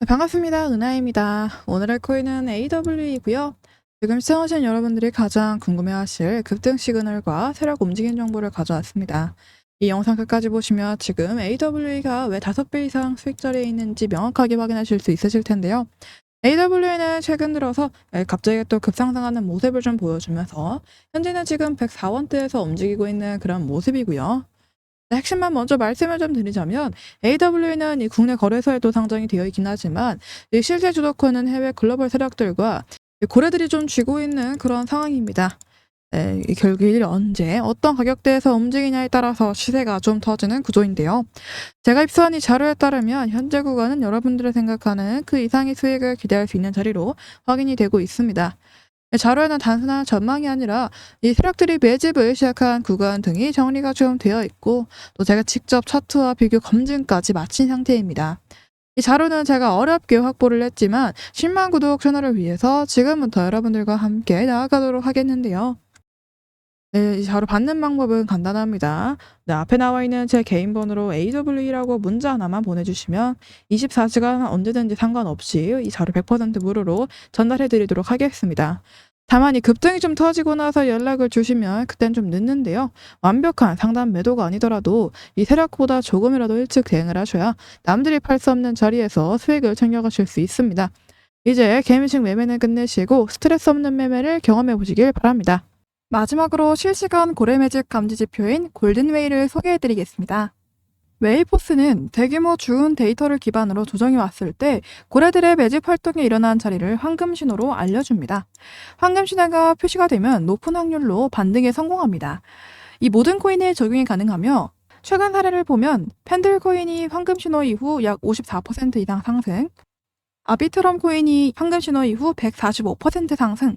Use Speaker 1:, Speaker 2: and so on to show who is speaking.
Speaker 1: 네, 반갑습니다. 은하입니다. 오늘 할 코인은 AW이고요. 지금 시청하신 여러분들이 가장 궁금해하실 급등 시그널과 세력 움직임 정보를 가져왔습니다. 이 영상 끝까지 보시면 지금 AW가 왜 5배 이상 수익 자리에 있는지 명확하게 확인하실 수 있으실 텐데요. AW는 최근 들어서 갑자기 또 급상승하는 모습을 좀 보여주면서 현재는 지금 104원대에서 움직이고 있는 그런 모습이고요. 네, 핵심만 먼저 말씀을 좀 드리자면 AW는 이 국내 거래소에도 상장이 되어 있긴 하지만 이 실제 주도권은 해외 글로벌 세력들과 이 고래들이 좀 쥐고 있는 그런 상황입니다. 네, 이 결국 일 언제 어떤 가격대에서 움직이냐에 따라서 시세가 좀 터지는 구조인데요. 제가 입수한 이 자료에 따르면 현재 구간은 여러분들이 생각하는 그 이상의 수익을 기대할 수 있는 자리로 확인이 되고 있습니다. 네, 자료에는 단순한 전망이 아니라 이 세력들이 매집을 시작한 구간 등이 정리가 좀 되어 있고 또 제가 직접 차트와 비교 검증까지 마친 상태입니다. 이 자료는 제가 어렵게 확보를 했지만 10만 구독 채널을 위해서 지금부터 여러분들과 함께 나아가도록 하겠는데요. 네, 이 자료 받는 방법은 간단합니다. 네, 앞에 나와 있는 제 개인 번호로 AW라고 문자 하나만 보내주시면 24시간 언제든지 상관없이 이 자료 100% 무료로 전달해 드리도록 하겠습니다. 다만 이 급등이 좀 터지고 나서 연락을 주시면 그땐 좀 늦는데요. 완벽한 상담 매도가 아니더라도 이 세력보다 조금이라도 일찍 대응을 하셔야 남들이 팔 수 없는 자리에서 수익을 챙겨가실 수 있습니다. 이제 개미식 매매는 끝내시고 스트레스 없는 매매를 경험해 보시길 바랍니다. 마지막으로 실시간 고래 매집 감지 지표인 골든웨이를 소개해 드리겠습니다. 웨이포스는 대규모 주운 데이터를 기반으로 조정이 왔을 때 고래들의 매집 활동이 일어난 자리를 황금 신호로 알려줍니다. 황금 신호가 표시가 되면 높은 확률로 반등에 성공합니다. 이 모든 코인에 적용이 가능하며 최근 사례를 보면 펜들 코인이 황금 신호 이후 약 54% 이상 상승, 아비트럼 코인이 황금 신호 이후 145% 상승,